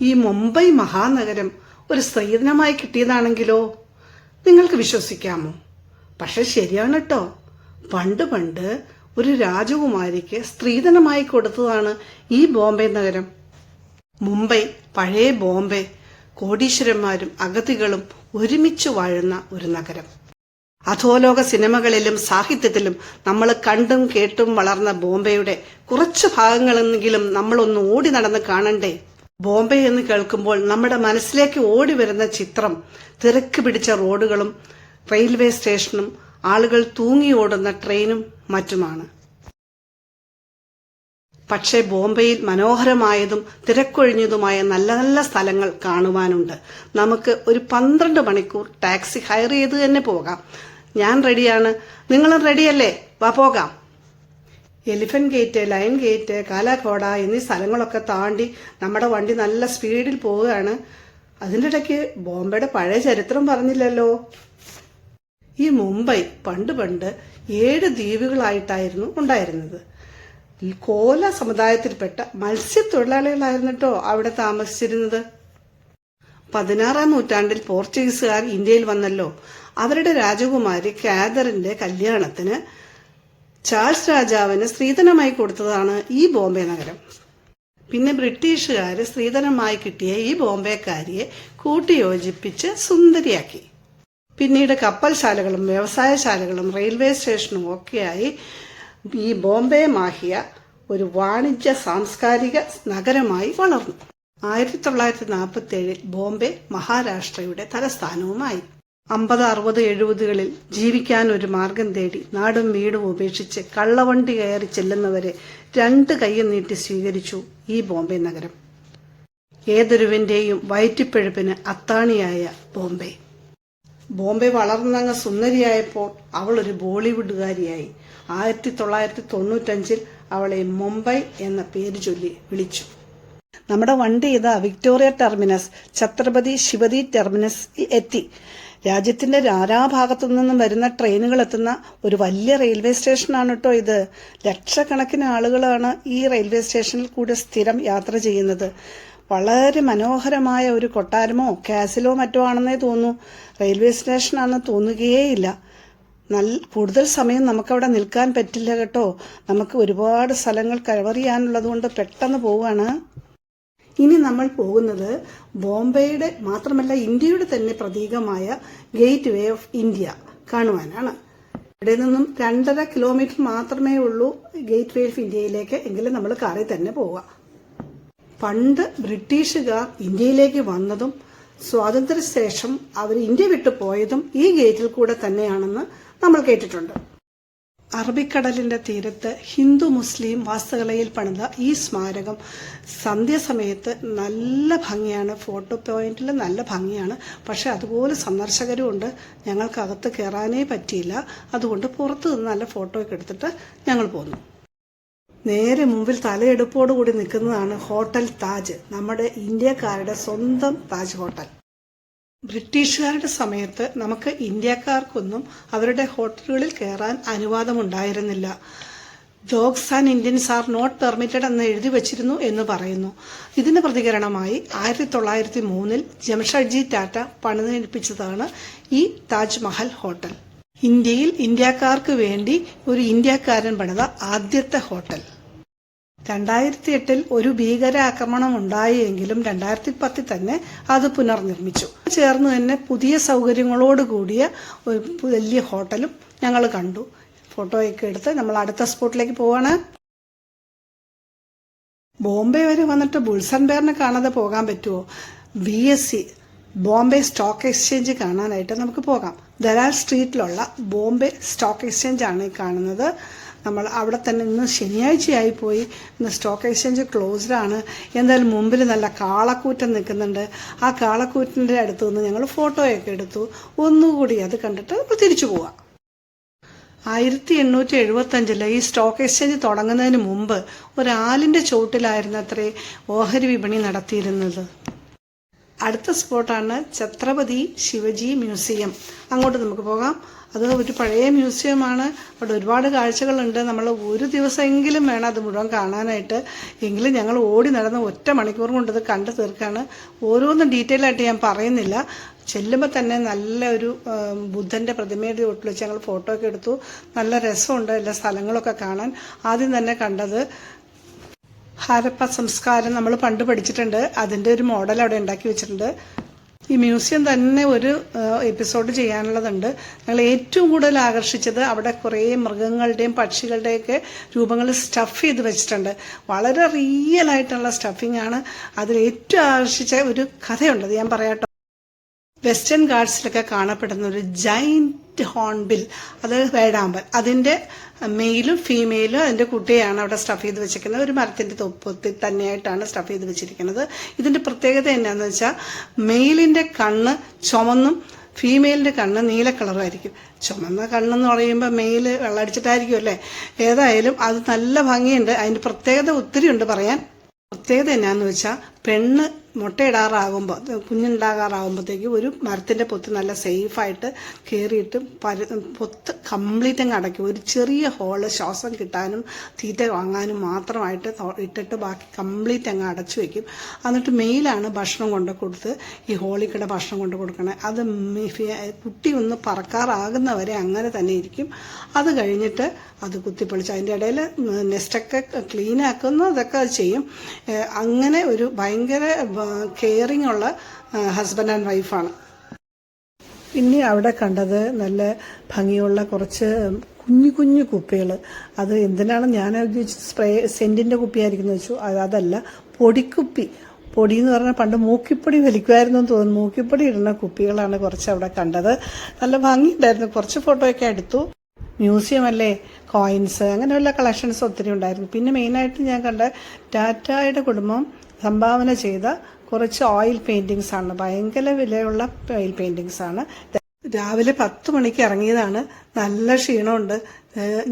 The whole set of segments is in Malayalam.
ഈ മുംബൈ മഹാനഗരം ഒരു സ്ത്രീധനമായി കിട്ടിയതാണെങ്കിലോ? നിങ്ങൾക്ക് വിശ്വസിക്കാമോ? പക്ഷെ ശരിയാണ് കേട്ടോ പണ്ട് പണ്ട് ഒരു രാജകുമാരിക്ക് സ്ത്രീധനമായി കൊടുത്തതാണ് ഈ ബോംബെ നഗരം. മുംബൈ പഴയ ബോംബെ കോടീശ്വരന്മാരും അഗതികളും ഒരുമിച്ച് വാഴുന്ന ഒരു നഗരം. അധോലോക സിനിമകളിലും സാഹിത്യത്തിലും നമ്മൾ കണ്ടും കേട്ടും വളർന്ന ബോംബെയുടെ കുറച്ച് ഭാഗങ്ങളെങ്കിലും നമ്മളൊന്ന് ഓടി നടന്ന് കാണണ്ടേ? ബോംബെ എന്ന് കേൾക്കുമ്പോൾ നമ്മുടെ മനസ്സിലേക്ക് ഓടി വരുന്ന ചിത്രം തിരക്ക് പിടിച്ച റോഡുകളും റെയിൽവേ സ്റ്റേഷനും ആളുകൾ തൂങ്ങി ഓടുന്ന ട്രെയിനും മറ്റുമാണ്. പക്ഷേ ബോംബെയിൽ മനോഹരമായതും തിരക്കൊഴിഞ്ഞതുമായ നല്ല നല്ല സ്ഥലങ്ങൾ കാണുവാനുണ്ട്. നമുക്ക് ഒരു പന്ത്രണ്ട് മണിക്കൂർ ടാക്സി ഹയർ ചെയ്ത് തന്നെ പോകാം. ഞാൻ റെഡിയാണ് നിങ്ങളും റെഡിയല്ലേ വാ പോകാം. Elephant gate line gate Kala Ghoda എന്നീ സ്ഥലങ്ങളൊക്കെ താണ്ടി നമ്മുടെ വണ്ടി നല്ല സ്പീഡിൽ പോവുകയാണ്. അതിന്റെ ഇടയ്ക്ക് ബോംബെയുടെ പഴയ ചരിത്രം പറഞ്ഞില്ലല്ലോ. ഈ മുംബൈ പണ്ട് പണ്ട് ഏഴ് ദ്വീപുകളായിട്ടായിരുന്നു ഉണ്ടായിരുന്നത്. കോല സമുദായത്തിൽപ്പെട്ട മത്സ്യത്തൊഴിലാളികളായിരുന്നു കേട്ടോ അവിടെ താമസിച്ചിരുന്നത്. പതിനാറാം നൂറ്റാണ്ടിൽ പോർച്ചുഗീസുകാർ ഇന്ത്യയിൽ വന്നല്ലോ. അവരുടെ രാജകുമാരി കാതറിന്റെ കല്യാണത്തിന് ചാൾസ് രാജാവിന് സ്ത്രീധനമായി കൊടുത്തതാണ് ഈ ബോംബെ നഗരം. പിന്നെ ബ്രിട്ടീഷുകാർ സ്ത്രീധനമായി കിട്ടിയ ഈ ബോംബെക്കാരിയെ കൂട്ടിയോജിപ്പിച്ച് സുന്ദരിയാക്കി. പിന്നീട് കപ്പൽശാലകളും വ്യവസായശാലകളും റെയിൽവേ സ്റ്റേഷനും ഒക്കെയായി ഈ ബോംബെ മാഹിയ ഒരു വാണിജ്യ സാംസ്കാരിക നഗരമായി വളർന്നു. ആയിരത്തി തൊള്ളായിരത്തി നാൽപ്പത്തി ഏഴിൽ ബോംബെ മഹാരാഷ്ട്രയുടെ തലസ്ഥാനവുമായി. അമ്പത് അറുപത് എഴുപതുകളിൽ ജീവിക്കാൻ ഒരു മാർഗം തേടി നാടും വീടും ഉപേക്ഷിച്ച് കള്ളവണ്ടി കയറി ചെല്ലുന്നവരെ രണ്ട് കൈയും നീട്ടി സ്വീകരിച്ചു ഈ ബോംബെ നഗരം. ഏതൊരുവിന്റെയും വയറ്റിപ്പഴുപ്പിന് അത്താണിയായ ബോംബെ. ബോംബെ വളർന്നങ്ങ് സുന്ദരിയായപ്പോൾ അവൾ ഒരു ബോളിവുഡുകാരിയായി. ആയിരത്തി തൊള്ളായിരത്തി തൊണ്ണൂറ്റഞ്ചിൽ അവളെ മുംബൈ എന്ന പേര് ചൊല്ലി വിളിച്ചു. നമ്മുടെ വണ്ടി ഇതാ Victoria Terminus Chhatrapati Shivaji Terminus എത്തി. രാജ്യത്തിന്റെ നാനാഭാഗത്തു നിന്നും വരുന്ന ട്രെയിനുകൾ എത്തുന്ന ഒരു വലിയ റെയിൽവേ സ്റ്റേഷനാണ് കേട്ടോ ഇത്. ലക്ഷക്കണക്കിന് ആളുകളാണ് ഈ റെയിൽവേ സ്റ്റേഷനിൽ കൂടെ സ്ഥിരം യാത്ര ചെയ്യുന്നത്. വളരെ മനോഹരമായ ഒരു കൊട്ടാരമോ കാസിലോ മറ്റോ ആണെന്നേ തോന്നൂ റെയിൽവേ സ്റ്റേഷനാണെന്ന് തോന്നുകയേയില്ല. നല്ല കൂടുതൽ സമയം നമുക്കവിടെ നിൽക്കാൻ പറ്റില്ല കേട്ടോ. നമുക്ക് ഒരുപാട് സ്ഥലങ്ങൾ കവർ ചെയ്യാനുള്ളത് കൊണ്ട് പെട്ടെന്ന് പോവാണ്. ഇനി നമ്മൾ പോകുന്നത് ബോംബെയുടെ മാത്രമല്ല ഇന്ത്യയുടെ തന്നെ പ്രതീകമായ ഗേറ്റ് വേ ഓഫ് ഇന്ത്യ കാണുവാനാണ്. ഇവിടെ നിന്നും രണ്ടര കിലോമീറ്റർ മാത്രമേ ഉള്ളൂ ഗേറ്റ് വേ ഓഫ് ഇന്ത്യയിലേക്ക് എങ്കിലും നമ്മൾ കാറിൽ തന്നെ പോവുക. പണ്ട് ബ്രിട്ടീഷുകാർ ഇന്ത്യയിലേക്ക് വന്നതും സ്വാതന്ത്ര്യശേഷം അവർ ഇന്ത്യ വിട്ടു പോയതും ഈ ഗേറ്റിൽ കൂടെ തന്നെയാണെന്ന് നമ്മൾ കേട്ടിട്ടുണ്ട്. അറബിക്കടലിന്റെ തീരത്ത് ഹിന്ദു മുസ്ലിം വാസ്തുകലയിൽ പണിത ഈ സ്മാരകം സന്ധ്യാസമയത്ത് നല്ല ഭംഗിയാണ്. ഫോട്ടോ പോയിന്റിൽ നല്ല ഭംഗിയാണ്. പക്ഷെ അതുപോലെ സന്ദർശകരും ഉണ്ട്. ഞങ്ങൾക്കകത്ത് കയറാനേ പറ്റിയില്ല. അതുകൊണ്ട് പുറത്തു നിന്ന് നല്ല ഫോട്ടോയൊക്കെ എടുത്തിട്ട് ഞങ്ങൾ പോന്നു. നേരെ മുമ്പിൽ തലയെടുപ്പോടുകൂടി നിൽക്കുന്നതാണ് ഹോട്ടൽ താജ്. നമ്മുടെ ഇന്ത്യക്കാരുടെ സ്വന്തം താജ് ഹോട്ടൽ. ബ്രിട്ടീഷുകാരുടെ സമയത്ത് നമുക്ക് ഇന്ത്യക്കാർക്കൊന്നും അവരുടെ ഹോട്ടലുകളിൽ കയറാൻ അനുവാദമുണ്ടായിരുന്നില്ല. Dogs and Indians are not permitted എന്ന് എഴുതി വച്ചിരുന്നു എന്ന് പറയുന്നു. ഇതിന് പ്രതികരണമായി ആയിരത്തി തൊള്ളായിരത്തി മൂന്നിൽ ജംഷഡ്ജി ടാറ്റ പണിതേൽപ്പിച്ചതാണ് ഈ താജ്മഹൽ ഹോട്ടൽ. ഇന്ത്യയിൽ ഇന്ത്യക്കാർക്ക് വേണ്ടി ഒരു ഇന്ത്യക്കാരൻ പണിത ആദ്യത്തെ ഹോട്ടൽ. രണ്ടായിരത്തി എട്ടിൽ ഒരു ഭീകരാക്രമണം ഉണ്ടായെങ്കിലും രണ്ടായിരത്തി പത്തിൽ തന്നെ അത് പുനർനിർമ്മിച്ചു. ചേർന്ന് തന്നെ പുതിയ സൗകര്യങ്ങളോട് കൂടിയ ഒരു വലിയ ഹോട്ടലും ഞങ്ങൾ കണ്ടു. ഫോട്ടോയൊക്കെ എടുത്ത് നമ്മൾ അടുത്ത സ്പോട്ടിലേക്ക് പോവാണ്. ബോംബെ വരെ വന്നിട്ട് ബുൾസൺ ബെയറിനെ കാണാതെ പോകാൻ പറ്റുമോ B S C Bombay stock exchange കാണാനായിട്ട് നമുക്ക് പോകാം. ദലാൽ സ്ട്രീറ്റിലുള്ള ബോംബെ സ്റ്റോക്ക് എക്സ്ചേഞ്ച് ആണ് ഈ കാണുന്നത്. നമ്മൾ അവിടെ തന്നെ ഇന്ന് ശനിയാഴ്ചയായി പോയി ഇന്ന് സ്റ്റോക്ക് എക്സ്ചേഞ്ച് ക്ലോസ്ഡ് ആണ്. എന്തായാലും മുമ്പിൽ നല്ല കാളക്കൂറ്റൻ നിൽക്കുന്നുണ്ട്. ആ കാളക്കൂറ്റന്റെ അടുത്ത് നിന്ന് ഞങ്ങൾ ഫോട്ടോയൊക്കെ എടുത്തു. ഒന്നുകൂടി അത് കണ്ടിട്ട് തിരിച്ചു പോവാം. ആയിരത്തി എണ്ണൂറ്റി എഴുപത്തി അഞ്ചിൽ ഈ സ്റ്റോക്ക് എക്സ്ചേഞ്ച് തുടങ്ങുന്നതിന് മുമ്പ് ഒരാലിന്റെ ചുവട്ടിലായിരുന്നു അത്രേ ഓഹരി വിപണി നടത്തിയിരുന്നത്. അടുത്ത സ്പോട്ടാണ് ഛത്രപതി ശിവജി മ്യൂസിയം അങ്ങോട്ട് നമുക്ക് പോകാം. അത് ഒരു പഴയ മ്യൂസിയമാണ്. അവിടെ ഒരുപാട് കാഴ്ചകളുണ്ട്. നമ്മൾ ഒരു ദിവസമെങ്കിലും വേണം അത് മുഴുവൻ കാണാനായിട്ട്. എങ്കിലും ഞങ്ങൾ ഓടി നടന്ന് ഒറ്റ മണിക്കൂർ കൊണ്ട് ഇത് കണ്ടു തീർക്കാണ്. ഓരോന്നും ഡീറ്റെയിൽ ആയിട്ട് ഞാൻ പറയുന്നില്ല. ചെല്ലുമ്പോൾ തന്നെ നല്ല ഒരു ബുദ്ധന്റെ പ്രതിമയുടെ വീട്ടിൽ വെച്ച് ഞങ്ങൾ ഫോട്ടോ ഒക്കെ എടുത്തു. നല്ല രസമുണ്ട് എല്ലാ സ്ഥലങ്ങളൊക്കെ കാണാൻ. ആദ്യം തന്നെ കണ്ടത് ഹാരപ്പ സംസ്കാരം നമ്മൾ പണ്ട് പഠിച്ചിട്ടുണ്ട്. അതിന്റെ ഒരു മോഡൽ അവിടെ ഉണ്ടാക്കി വെച്ചിട്ടുണ്ട്. ഈ മ്യൂസിയം തന്നെ ഒരു എപ്പിസോഡ് ചെയ്യാനുള്ളതുണ്ട്. ഞങ്ങൾ ഏറ്റവും കൂടുതൽ ആകർഷിച്ചത് അവിടെ കുറേ മൃഗങ്ങളുടെയും പക്ഷികളുടെയൊക്കെ രൂപങ്ങൾ സ്റ്റഫ് ചെയ്ത് വെച്ചിട്ടുണ്ട്. വളരെ റിയൽ ആയിട്ടുള്ള സ്റ്റഫിംഗ് ആണ്. അതിൽ ഏറ്റവും ആകർഷിച്ച ഒരു കഥയുണ്ട്. ഞാൻ പറയാട്ടോ വെസ്റ്റേൺ ഗാർഡ്സിലൊക്കെ കാണപ്പെടുന്ന ഒരു ജൈന്റ് ഹോൺബിൽ അത് വേടാമ്പൽ. അതിന്റെ മെയിലും ഫീമെയിലും അതിന്റെ കുട്ടിയാണ് അവിടെ സ്റ്റഫ് ചെയ്ത് വെച്ചിരിക്കുന്നത്. ഒരു മരത്തിന്റെ തൊപ്പത്തിൽ തന്നെയായിട്ടാണ് സ്റ്റഫ് ചെയ്ത് വെച്ചിരിക്കുന്നത്. ഇതിന്റെ പ്രത്യേകത എന്നാന്ന് വെച്ചാൽ മെയിലിന്റെ കണ്ണ് ചുമന്നും ഫീമെയിലിന്റെ കണ്ണ് നീല കളറായിരിക്കും ചുമന്ന കണ്ണെന്ന് പറയുമ്പോൾ മെയിൽ വെള്ളടിച്ചിട്ടായിരിക്കും അല്ലേ? ഏതായാലും അത് നല്ല ഭംഗിയുണ്ട്. അതിന്റെ പ്രത്യേകത ഒത്തിരി ഉണ്ട് പറയാൻ. പ്രത്യേകത എന്നാന്ന് വെച്ചാൽ പെണ്ണ് മുട്ടയിടാറാകുമ്പോൾ കുഞ്ഞുണ്ടാകാറാകുമ്പോഴത്തേക്ക് ഒരു മരത്തിന്റെ പൊത്ത് നല്ല സേഫായിട്ട് കയറിയിട്ട് പര പൊത്ത് കംപ്ലീറ്റ് അങ്ങ് അടയ്ക്കും. ഒരു ചെറിയ ഹോൾ ശ്വാസം കിട്ടാനും തീറ്റ വാങ്ങാനും മാത്രമായിട്ട് ഇട്ടിട്ട് ബാക്കി കംപ്ലീറ്റ് അങ്ങ് അടച്ചു വയ്ക്കും എന്നിട്ട് മെയിലാണ് ഭക്ഷണം കൊണ്ട് കൊടുത്ത് ഈ ഹോളിൽ കൂടെ ഭക്ഷണം കൊണ്ട് കൊടുക്കണേ. അത് കുട്ടി ഒന്ന് പറക്കാറാകുന്നവരെ അങ്ങനെ തന്നെ ഇരിക്കും. അത് കഴിഞ്ഞിട്ട് അത് കുത്തിപ്പൊളിച്ച് അതിന്റെ ഇടയിൽ നെസ്റ്റൊക്കെ ക്ലീൻ ആക്കുന്നു അതൊക്കെ അത് ചെയ്യും. അങ്ങനെ ഒരു ഭയങ്കര കെയറിങ് ഉള്ള ഹസ്ബൻഡ് ആൻഡ് വൈഫാണ് പിന്നെ അവിടെ കണ്ടത് നല്ല ഭംഗിയുള്ള കുറച്ച് കുഞ്ഞു കുഞ്ഞു കുപ്പികൾ അത് എന്തിനാണ് ഞാൻ ഉദ്ദേശിച്ചത് സ്പ്രേ സെന്റിന്റെ കുപ്പിയായിരിക്കുന്നു വെച്ചു. അത് അതല്ല പൊടിക്കുപ്പി. പൊടി എന്ന് പറഞ്ഞാൽ പണ്ട് മൂക്കിപ്പൊടി വലിക്കുമായിരുന്നു എന്ന് തോന്നുന്നു. മൂക്കിപ്പൊടി ഇടുന്ന കുപ്പികളാണ് കുറച്ച് അവിടെ കണ്ടത്. നല്ല ഭംഗിയുണ്ടായിരുന്നു. കുറച്ച് ഫോട്ടോയൊക്കെ എടുത്തു. മ്യൂസിയം അല്ലേ? കോയിൻസ് അങ്ങനെയുള്ള കളക്ഷൻസ് ഒത്തിരി ഉണ്ടായിരുന്നു. പിന്നെ മെയിനായിട്ട് ഞാൻ കണ്ട ടാറ്റായുടെ കുടുംബം. സംഭാവന ചെയ്ത കുറച്ച് ഓയിൽ പെയിന്റിങ്സ് ആണ്. ഭയങ്കര വിലയുള്ള ഓയിൽ പെയിന്റിങ്സ് ആണ്. രാവിലെ പത്ത് മണിക്ക് ഇറങ്ങിയതാണ്. നല്ല ക്ഷീണമുണ്ട്.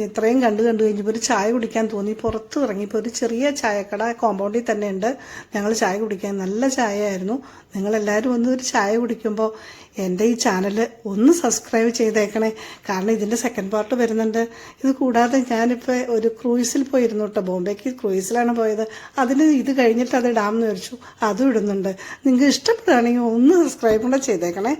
ഇത്രയും കണ്ടു കണ്ടു കഴിഞ്ഞപ്പോൾ ഒരു ചായ കുടിക്കാൻ തോന്നി. പുറത്ത് ഇറങ്ങിയപ്പോൾ ഒരു ചെറിയ ചായക്കട കോമ്പൗണ്ടിൽ തന്നെ ഉണ്ട്. ഞങ്ങൾ ചായ കുടിക്കാൻ നല്ല ചായയായിരുന്നു. നിങ്ങളെല്ലാവരും ഒന്ന് ഒരു ചായ കുടിക്കുമ്പോൾ എന്റെ ഈ ചാനൽ ഒന്ന് സബ്സ്ക്രൈബ് ചെയ്തേക്കണേ. കാരണം ഇതിന്റെ സെക്കൻഡ് പാർട്ട് വരുന്നുണ്ട്. ഇത് കൂടാതെ ഞാനിപ്പോൾ ഒരു ക്രൂയിസിൽ പോയിരുന്നു കേട്ടോ. ബോംബെക്ക് ക്രൂയിസിലാണ് പോയത്. അതിന് ഇത് കഴിഞ്ഞിട്ട് അത് ഇടാമെന്ന് വിചാരിച്ചു. അതും ഇടുന്നുണ്ട്. നിങ്ങൾക്ക് ഇഷ്ടപ്പെടുകയാണെങ്കിൽ ഒന്ന് സബ്സ്ക്രൈബ് കൂടെ ചെയ്തേക്കണേ.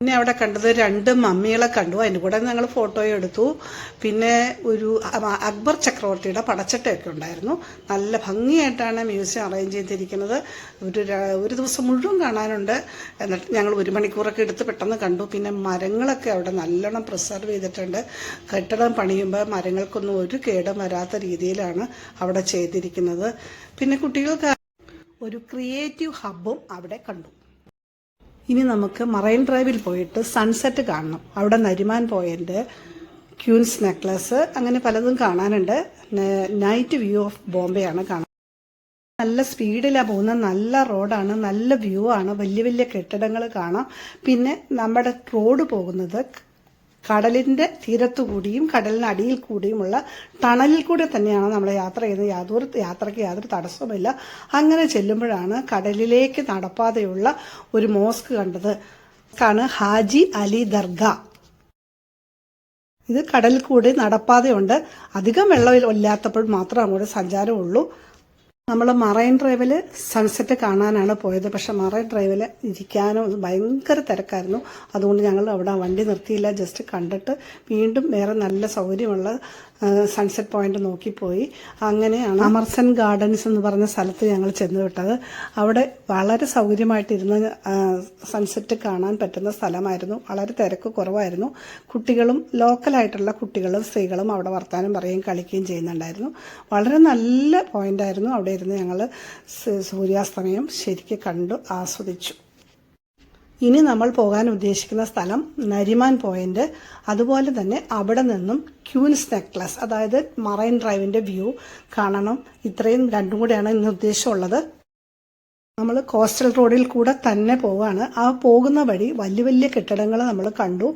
പിന്നെ അവിടെ കണ്ടത് രണ്ട് മമ്മികളെ കണ്ടു. അതിന്റെ കൂടെ ഞങ്ങൾ ഫോട്ടോ എടുത്തു. പിന്നെ ഒരു അക്ബർ ചക്രവർത്തിയുടെ പടച്ചട്ടയൊക്കെ ഉണ്ടായിരുന്നു. നല്ല ഭംഗിയായിട്ടാണ് മ്യൂസിയം അറേഞ്ച് ചെയ്തിരിക്കുന്നത്. ഒരു ഒരു ദിവസം മുഴുവൻ കാണാനുണ്ട്. എന്നിട്ട് ഞങ്ങൾ ഒരു മണിക്കൂറൊക്കെ എടുത്ത് പെട്ടെന്ന് കണ്ടു. പിന്നെ മരങ്ങളൊക്കെ അവിടെ നല്ലോണം പ്രിസർവ് ചെയ്തിട്ടുണ്ട്. കെട്ടിടം പണിയുമ്പോൾ മരങ്ങൾക്കൊന്നും ഒരു കേടും വരാത്ത രീതിയിലാണ് അവിടെ ചെയ്തിരിക്കുന്നത്. പിന്നെ കുട്ടികൾക്ക് ഒരു ക്രിയേറ്റീവ് ഹബ്ബും അവിടെ കണ്ടു. ഇനി നമുക്ക് മറൈൻ ഡ്രൈവിൽ പോയിട്ട് സൺസെറ്റ് കാണണം. അവിടെ നരിമാൻ പോയിന്റ് ക്യൂൻസ് നെക്ലസ് അങ്ങനെ പലതും കാണാനുണ്ട്. നൈറ്റ് വ്യൂ ഓഫ് ബോംബെ ആണ് കാണാൻ. നല്ല സ്പീഡിലാണ് പോകുന്നത് നല്ല റോഡാണ് നല്ല വ്യൂ ആണ്. വലിയ വലിയ കെട്ടിടങ്ങൾ കാണാം. പിന്നെ നമ്മുടെ റോഡ് പോകുന്നത് കടലിന്റെ തീരത്തു കൂടിയും കടലിന് അടിയിൽ കൂടിയുമുള്ള ടണലിൽ കൂടെ തന്നെയാണ് നമ്മൾ യാത്ര ചെയ്യുന്നത്. യാതൊരു യാത്രയ്ക്ക് യാതൊരു തടസ്സവുമില്ല. അങ്ങനെ ചെല്ലുമ്പോഴാണ് കടലിലേക്ക് നടപ്പാതെയുള്ള ഒരു മോസ്ക് കണ്ടത്. ാണ് ഹാജി അലി ദർഗ. ഇത് കടലിൽ കൂടി നടപ്പാതെയുണ്ട്. അധികം വെള്ളം ഇല്ലാത്തപ്പോൾ മാത്രം അങ്ങോട്ട് സഞ്ചാരമുള്ളൂ. നമ്മൾ മറൈൻ ഡ്രൈവിൽ സൺസെറ്റ് കാണാനാണ് പോയത്. പക്ഷെ മറൈൻ ഡ്രൈവിൽ ഇരിക്കാനോ ഭയങ്കര തിരക്കായിരുന്നു. അതുകൊണ്ട് ഞങ്ങൾ അവിടെ വണ്ടി നിർത്തിയില്ല. ജസ്റ്റ് കണ്ടിട്ട് വീണ്ടും വേറെ നല്ല സൗകര്യമുള്ള സൺസെറ്റ് പോയിന്റ് നോക്കിപ്പോയി അങ്ങനെയാണ് അമർസൻ ഗാർഡൻസ് എന്ന് പറഞ്ഞ സ്ഥലത്ത് ഞങ്ങൾ ചെന്ന് വിട്ടത്. അവിടെ വളരെ സൗകര്യമായിട്ടിരുന്ന് സൺസെറ്റ് കാണാൻ പറ്റുന്ന സ്ഥലമായിരുന്നു. വളരെ തിരക്ക് കുറവായിരുന്നു. കുട്ടികളും ലോക്കലായിട്ടുള്ള കുട്ടികളും സ്ത്രീകളും അവിടെ വർത്താനം പറയുകയും കളിക്കുകയും ചെയ്യുന്നുണ്ടായിരുന്നു. വളരെ നല്ല പോയിന്റായിരുന്നു അവിടെ ഇരുന്ന് ഞങ്ങൾ സൂര്യാസ്തമയം ശരിക്ക് കണ്ടു ആസ്വദിച്ചു. ഇനി നമ്മൾ പോകാൻ ഉദ്ദേശിക്കുന്ന സ്ഥലം നരിമാൻ പോയിന്റ്. അതുപോലെ തന്നെ അവിടെ നിന്നും ക്യൂൻസ് നെക്ലസ് അതായത് മറൈൻ ഡ്രൈവിന്റെ വ്യൂ കാണണം. ഇത്രയും രണ്ടും കൂടെയാണ് ഇന്ന് ഉദ്ദേശമുള്ളത്. നമ്മൾ കോസ്റ്റൽ റോഡിൽ കൂടെ തന്നെ പോവാണ്. ആ പോകുന്ന വഴി വലിയ വലിയ കെട്ടിടങ്ങൾ നമ്മൾ കണ്ടു.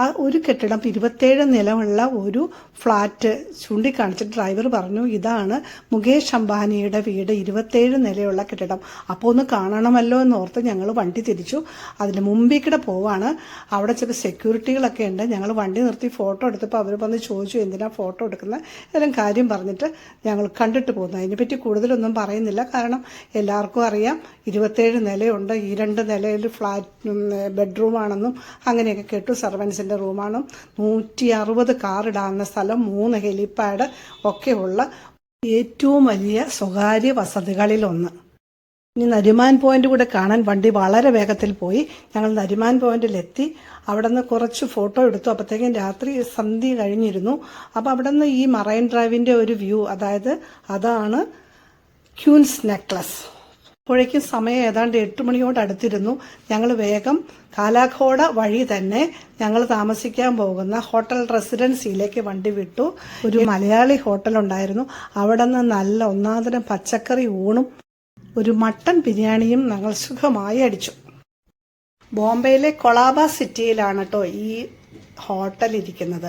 ആ ഒരു കെട്ടിടം ഇരുപത്തേഴ് നിലമുള്ള ഒരു ഫ്ലാറ്റ് ചൂണ്ടിക്കാണിച്ചിട്ട് ഡ്രൈവർ പറഞ്ഞു ഇതാണ് മുകേഷ് അംബാനിയുടെ വീട്. ഇരുപത്തേഴ് നിലയുള്ള കെട്ടിടം. അപ്പോൾ ഒന്ന് കാണണമല്ലോ എന്ന് ഓർത്ത് ഞങ്ങൾ വണ്ടി തിരിച്ചു. അതിന് മുമ്പിൽ പോവാണ്. അവിടെ ചില സെക്യൂരിറ്റികളൊക്കെ ഉണ്ട്. ഞങ്ങൾ വണ്ടി നിർത്തി ഫോട്ടോ എടുത്തപ്പോൾ അവർ വന്ന് ചോദിച്ചു എന്തിനാ ഫോട്ടോ എടുക്കുന്നത് എല്ലാം കാര്യം പറഞ്ഞിട്ട് ഞങ്ങൾ കണ്ടിട്ട് പോകുന്നു അതിനെപ്പറ്റി കൂടുതലൊന്നും പറയുന്നില്ല. കാരണം എല്ലാവർക്കും അറിയാം. ഇരുപത്തേഴ് നിലയുണ്ട്. ഈ രണ്ട് നിലയിൽ ഫ്ലാറ്റ് ബെഡ്റൂമാണെന്നും അങ്ങനെയൊക്കെ കേട്ടു. സർവൻസിന്റെ റൂമാണ്. നൂറ്റി അറുപത് കാറിടാവുന്ന സ്ഥലം മൂന്ന് ഹെലിപ്പാഡ് ഒക്കെയുള്ള ഏറ്റവും വലിയ സ്വകാര്യ വസതികളിലൊന്ന് ഇനി നരിമാൻ പോയിന്റ് കൂടെ കാണാൻ വണ്ടി വളരെ വേഗത്തിൽ പോയി. ഞങ്ങൾ നരിമാൻ പോയിന്റിലെത്തി അവിടെ നിന്ന് കുറച്ച് ഫോട്ടോ എടുത്തു. അപ്പോഴത്തേക്കും രാത്രി സന്ധ്യ കഴിഞ്ഞിരുന്നു. അപ്പോൾ അവിടെ നിന്ന് ഈ മറൈൻ ഡ്രൈവിന്റെ ഒരു വ്യൂ അതായത് അതാണ് ക്യൂൻസ് നെക്ലസ്. അപ്പോഴേക്കും സമയം ഏതാണ്ട് എട്ട് മണിയോട് അടുത്തിരുന്നു. ഞങ്ങൾ വേഗം കാലാഘോട വഴി തന്നെ ഞങ്ങൾ താമസിക്കാൻ പോകുന്ന ഹോട്ടൽ റെസിഡൻസിയിലേക്ക് വണ്ടി വിട്ടു. ഒരു മലയാളി ഹോട്ടൽ ഉണ്ടായിരുന്നു. അവിടെ നിന്ന് നല്ല ഒന്നാന്തരം പച്ചക്കറി ഊണും ഒരു മട്ടൻ ബിരിയാണിയും ഞങ്ങൾ സുഖമായി അടിച്ചു. ബോംബെയിലെ കൊളാബ സിറ്റിയിലാണ് കേട്ടോ ഈ ഹോട്ടൽ ഇരിക്കുന്നത്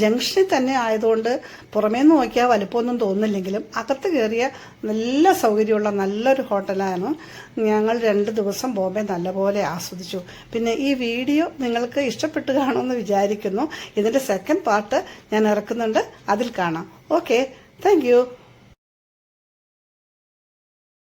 ജംഗ്ഷനിൽ തന്നെ ആയതുകൊണ്ട് പുറമേ നിന്ന് നോക്കിയാൽ വലുപ്പമൊന്നും തോന്നില്ലെങ്കിലും അകത്ത് കയറിയ നല്ല സൗകര്യമുള്ള നല്ലൊരു ഹോട്ടലാണ് ഞങ്ങൾ രണ്ട് ദിവസം ബോംബെ നല്ലപോലെ ആസ്വദിച്ചു. പിന്നെ ഈ വീഡിയോ നിങ്ങൾക്ക് ഇഷ്ടപ്പെട്ട് കാണുമെന്ന് വിചാരിക്കുന്നു. ഇതിന്റെ സെക്കൻഡ് പാർട്ട് ഞാൻ ഇറക്കുന്നുണ്ട്. അതിൽ കാണാം. Okay thank